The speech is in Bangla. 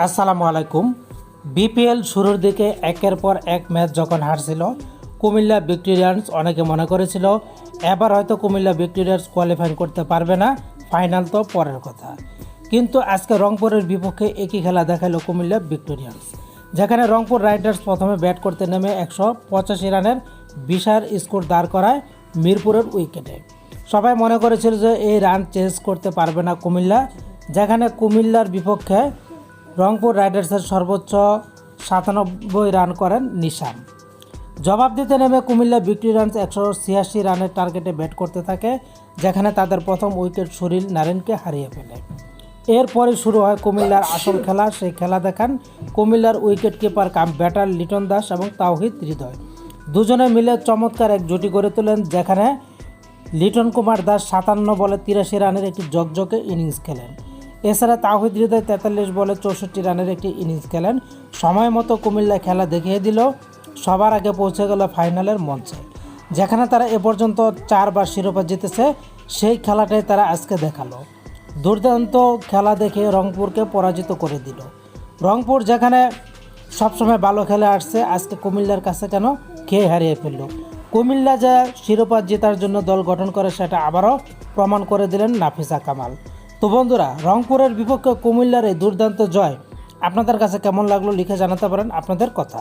আসসালামু আলাইকুম। বিপিএল শুরুর দিকে একের পর এক ম্যাচ যখন হারছিল, কুমিল্লা ভিক্টোরিয়ান্স অনেকে মনে করেছিল, এবার হয়তো কুমিল্লা ভিক্টোরিয়ান্স কোয়ালিফাই করতে পারবে না ফাইনাল তো পরের কথা। কিন্তু আজকে রংপুরের বিপক্ষে একই খেলা দেখাল কুমিল্লা ভিক্টোরিয়ান্স, যেখানে রংপুর রাইডার্স প্রথমে ব্যাট করতে নেমে একশো পঁচাশি রানের বিশাল স্কোর দাঁড় করায় মিরপুরের উইকেটে। সবাই মনে করেছিল যে এই রান চেঞ্জ করতে পারবে না কুমিল্লা, যেখানে কুমিল্লার বিপক্ষে রংপুর রাইডার্সের সর্বোচ্চ সাতানব্বই রান করেন নিশান। জবাব দিতে নেমে কুমিল্লা ভিক্টোরিয়ান্স একশো ছিয়াশি রানের টার্গেটে ব্যাট করতে থাকে, যেখানে তাদের প্রথম উইকেট সুনীল নারেনকে হারিয়ে ফেলে। এরপরে শুরু হয় কুমিল্লার আসল খেলা, সেই খেলা দেখান কুমিল্লার wicket keeper cum batter Liton Das এবং তাওহিদ হৃদয়। দুজনে মিলে চমৎকার এক জুটি গড়ে তোলেন, যেখানে লিটন কুমার দাস সাতান্ন বলে তিরাশি রানের একটি জকজকে ইনিংস খেলেন। এছাড়া তাহিদ হৃদয় তেতাল্লিশ বলে চৌষট্টি রানের একটি ইনিংস খেলেন। সময় মতো কুমিল্লা খেলা দেখিয়ে দিল। সবার আগে পৌঁছে গেল ফাইনালের মঞ্চে। যেখানে তারা এ পর্যন্ত চারবার শিরোপা জিতেছে, সেই খেলাটাই তারা আজকে দেখাল। দুর্দান্ত খেলা দেখে রংপুরকে পরাজিত করে দিল। রংপুর যেখানে সবসময় ভালো খেলে আসছে, আজকে কুমিল্লার কাছে কেন? খেয়ে হারিয়ে ফেলল? কুমিল্লা যা শিরোপা জেতার জন্য দল গঠন করে, সেটা আবারও প্রমাণ করে দিলেন নাফিসা কামাল। তো বন্ধুরা, রংপুরের বিপক্ষে কুমিল্লার এই দুর্দান্ত জয় আপনাদের কাছে কেমন লাগল লিখে জানাতে পারেন আপনাদের কথা।